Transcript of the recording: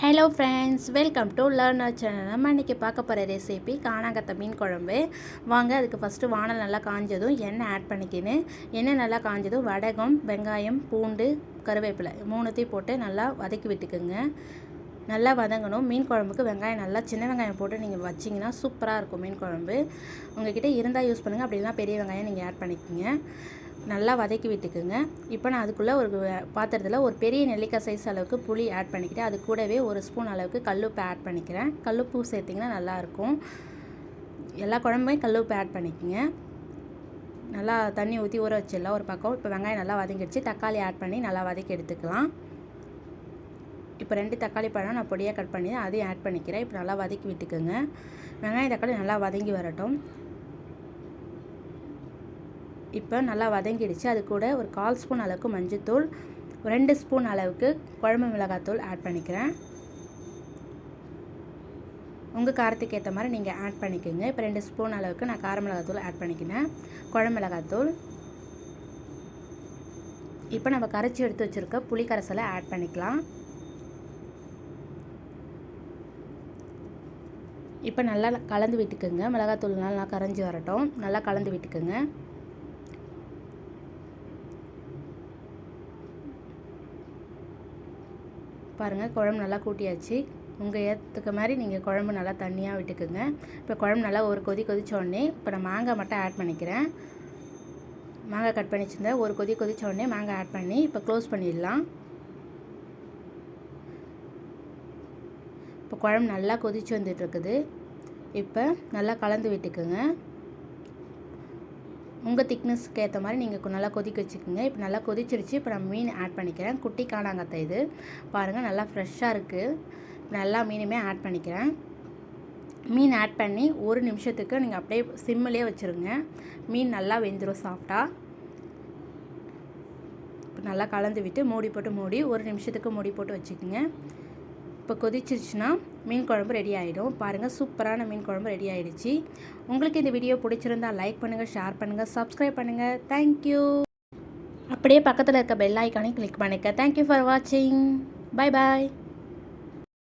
Hello friends welcome to learner channel நம்ம இன்றைக்கி பார்க்க போகிற ரெசிபி காணாங்கத்த மீன் குழம்பு. வாங்க அதுக்கு ஃபஸ்ட்டு வானல் நல்லா காஞ்சதும் எண்ணெய் ஆட் பண்ணிக்கின்னு எண்ணெய் நல்லா காஞ்சதும் வடகம் வெங்காயம் பூண்டு கருவேப்பிலை மூணுத்தையும் போட்டு நல்லா வதக்கி விட்டுக்குங்க. நல்லா வதங்கணும். மீன் குழம்புக்கு வெங்காயம் நல்லா சின்ன வெங்காயம் போட்டு நீங்கள் வச்சிங்கன்னா சூப்பராக இருக்கும் மீன் குழம்பு. உங்கள்கிட்ட இருந்தால் யூஸ் பண்ணுங்கள் அப்படிலாம் பெரிய வெங்காயம் நீங்கள் ஆட் பண்ணிக்கோங்க. நல்லா வதக்கி விட்டுக்குங்க. இப்போ நான் அதுக்குள்ளே ஒரு பாத்திரத்தில் ஒரு பெரிய நெல்லிக்காய் சைஸ் அளவுக்கு புளி ஆட் பண்ணிக்கிட்டு அது கூடவே ஒரு ஸ்பூன் அளவுக்கு கல்லுப்பு ஆட் பண்ணிக்கிறேன். கல்லுப்பு சேர்த்திங்கன்னா நல்லாயிருக்கும் எல்லா குழம்புமே கல்லுப்பு ஆட் பண்ணிக்கோங்க. நல்லா தண்ணி ஊற்றி ஊற வச்சிடலாம் ஒரு பக்கம். இப்போ வெங்காயம் நல்லா வதங்கிடுச்சு. தக்காளி ஆட் பண்ணி நல்லா வதக்கி எடுத்துக்கலாம். இப்போ ரெண்டு தக்காளி பழம் நான் பொடியாக கட் பண்ணி அதையும் ஆட் பண்ணிக்கிறேன். இப்போ நல்லா வதக்கி விட்டுக்குங்க. வெங்காயம் தக்காளி நல்லா வதங்கி வரட்டும். இப்போ நல்லா வதங்கிடுச்சு. அது கூட ஒரு கால் ஸ்பூன் அளவுக்கு மஞ்சத்தூள் ரெண்டு ஸ்பூன் அளவுக்கு குழம்பு மிளகாத்தூள் ஆட் பண்ணிக்கிறேன். உங்கள் காரத்துக்கு ஏற்ற மாதிரி நீங்கள் ஆட் பண்ணிக்கோங்க. இப்போ ரெண்டு ஸ்பூன் அளவுக்கு நான் கார மிளகாத்தூள் ஆட் பண்ணிக்கினேன் குழம்பு மிளகாத்தூள் இப்போ நம்ம கரைச்சி எடுத்து வச்சுருக்க புளி கரைசலை ஆட் பண்ணிக்கலாம். இப்போ நல்லா கலந்து விட்டுக்குங்க. மிளகாத்தூள் நல்லா கரைஞ்சி வரட்டும். நல்லா கலந்து விட்டுக்குங்க. பாருங்கள் குழம்பு நல்லா கூட்டியாச்சு. உங்கள் ஏற்றுக்க மாதிரி நீங்கள் குழம்பு நல்லா தண்ணியாக விட்டுக்குங்க. இப்போ குழம்பு நல்லா ஒரு கொதி கொதிச்சோடனே இப்போ நான் மாங்காய் மட்டும் ஆட் பண்ணிக்கிறேன். மாங்காய் கட் பண்ணி வச்சுருந்தேன். ஒரு கொதி கொதிச்சோடனே மாங்காய் ஆட் பண்ணி இப்போ க்ளோஸ் பண்ணிடலாம். இப்போ குழம்பு நல்லா கொதிச்சு வந்துட்டுருக்குது இப்போ நல்லா கலந்து விட்டுக்குங்க. உங்கள் திக்னஸ்க்கு ஏற்ற மாதிரி நீங்கள் நல்லா கொதிக்க வச்சுக்கோங்க. இப்போ நல்லா கொதிச்சிருச்சு. இப்போ நான் மீன் ஆட் பண்ணிக்கிறேன். குட்டி காணாங்கத்தை இது. பாருங்கள் நல்லா ஃப்ரெஷ்ஷாக இருக்குது நல்லா மீனுமே ஆட் பண்ணிக்கிறேன். மீன் ஆட் பண்ணி ஒரு நிமிஷத்துக்கு நீங்கள் அப்படியே சிம்மிலே வச்சுருங்க. மீன் நல்லா வெந்துடும் சாஃப்டாக இப்போ நல்லா கலந்து விட்டு மூடி போட்டு மூடி ஒரு நிமிஷத்துக்கு மூடி போட்டு வச்சுக்கோங்க. இப்போ கொதிச்சிருச்சுன்னா மீன் குழம்பு ரெடி ஆகிடும் பாருங்கள் சூப்பரான மீன் குழம்பு ரெடி ஆகிடுச்சு உங்களுக்கு இந்த வீடியோ பிடிச்சிருந்தால் லைக் பண்ணுங்கள் ஷேர் பண்ணுங்கள் சப்ஸ்கிரைப் பண்ணுங்கள் தேங்க்யூ அப்படியே பக்கத்தில் இருக்க பெல் ஐக்கானையும் கிளிக் பண்ணிக்க. தேங்க்யூ ஃபார் வாட்சிங் பாய் பாய்